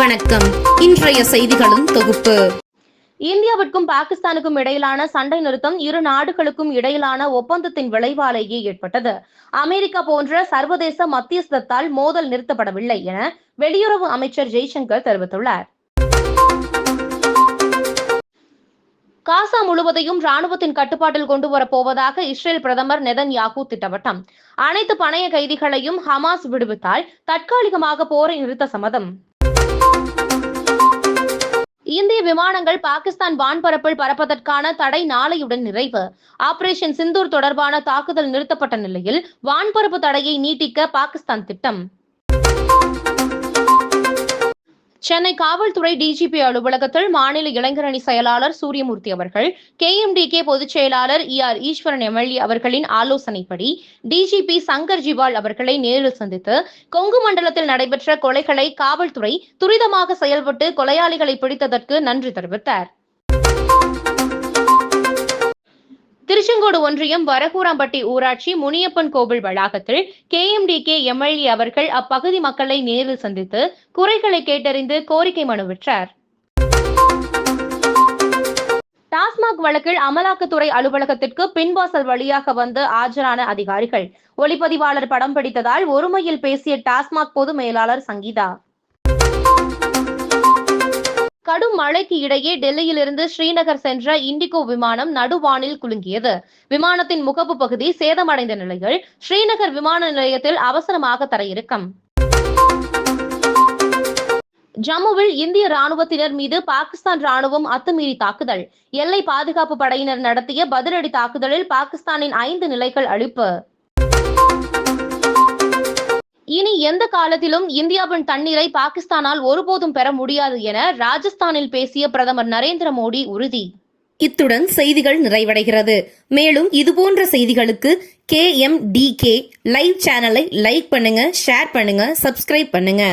வணக்கம். இன்றைய செய்திகளும் தொகுப்பு. இந்தியாவிற்கும் பாகிஸ்தானுக்கும் இடையிலான சண்டை நிறுத்தம் இரு நாடுகளுக்கும் இடையிலான ஒப்பந்தத்தின் விளைவாலேயே ஏற்பட்டது. அமெரிக்கா போன்ற சர்வதேச மத்தியஸ்தத்தால் மோதல் நிறுத்தப்படவில்லை என வெளியுறவு அமைச்சர் ஜெய்சங்கர் தெரிவித்துள்ளார். காசா முழுவதையும் ராணுவத்தின் கட்டுப்பாட்டில் கொண்டு வரப்போவதாக இஸ்ரேல் பிரதமர் நெதன் யாகூ திட்டவட்டம். அனைத்து பணைய கைதிகளையும் ஹமாஸ் விடுவித்தால் தற்காலிகமாக போரை நிறுத்த சம்மதம். இந்திய விமானங்கள் பாகிஸ்தான் வான்பரப்பில் பறப்பதற்கான தடை நாளையுடன் நிறைவு. ஆபரேஷன் சிந்தூர் தொடர்பான தாக்குதல் நிறுத்தப்பட்ட நிலையில் வான்பரப்பு தடையை நீட்டிக்க பாகிஸ்தான் திட்டம். சென்னை காவல்துறை டிஜிபி அலுவலகத்தில் மாநில இளைஞரணி செயலாளர் சூரியமூர்த்தி அவர்கள் கேஎம்டிகே பொதுச் செயலாளர் இ ஆர் ஈஸ்வரன் எம்எல்ஏ அவர்களின் ஆலோசனைப்படி டிஜிபி சங்கர் ஜிவால் அவர்களை நேரில் சந்தித்து கொங்கு மண்டலத்தில் நடைபெற்ற கொலைகளை காவல்துறை துரிதமாக செயல்பட்டு கொலையாளிகளை பிடித்ததற்கு நன்றி தெரிவித்தார். திருச்செங்கோடு ஒன்றியம் வரகூராம்பட்டி ஊராட்சி முனியப்பன் கோவில் வளாகத்தில் K M D K MLA அவர்கள் அப்பகுதி மக்களை நேரில் சந்தித்து குறைகளை கேட்டறிந்து கோரிக்கை மனு விற்றார் டாஸ்மாக் வழக்கில் அமலாக்கத்துறை அலுவலகத்திற்கு பின்வாசல் வழியாக வந்து ஆஜரான அதிகாரிகள். ஒளிப்பதிவாளர் படம் பிடித்ததால் ஒருமையில் பேசிய டாஸ்மாக் பொது மேலாளர் சங்கீதா. கடும் மழைக்கு இடையே டெல்லியிலிருந்து ஸ்ரீநகர் சென்ற இண்டிகோ விமானம் நடுவானில் குலுங்கியது. விமானத்தின் முகப்பு பகுதி சேதமடைந்த நிலையில் ஸ்ரீநகர் விமான நிலையத்தில் அவசரமாக தரையிறக்கம். ஜம்முவில் இந்திய ராணுவத்தினர் மீது பாகிஸ்தான் ராணுவம் அத்துமீறி தாக்குதல். எல்லை பாதுகாப்பு படையினர் நடத்திய பதிலடி தாக்குதலில் பாகிஸ்தானின் ஐந்து நிலைகள் அழிப்பு. இனி எந்த காலத்திலும் இந்தியாவின் தண்ணீரை பாகிஸ்தானால் ஒருபோதும் பெற முடியாது என ராஜஸ்தானில் பேசிய பிரதமர் நரேந்திர மோடி உறுதி. இத்துடன் செய்திகள் நிறைவடைகிறது. மேலும் இதுபோன்ற செய்திகளுக்கு K M D K live சேனலை லைக் பண்ணுங்க ஷேர் பண்ணுங்க சப்ஸ்கிரைப் பண்ணுங்க.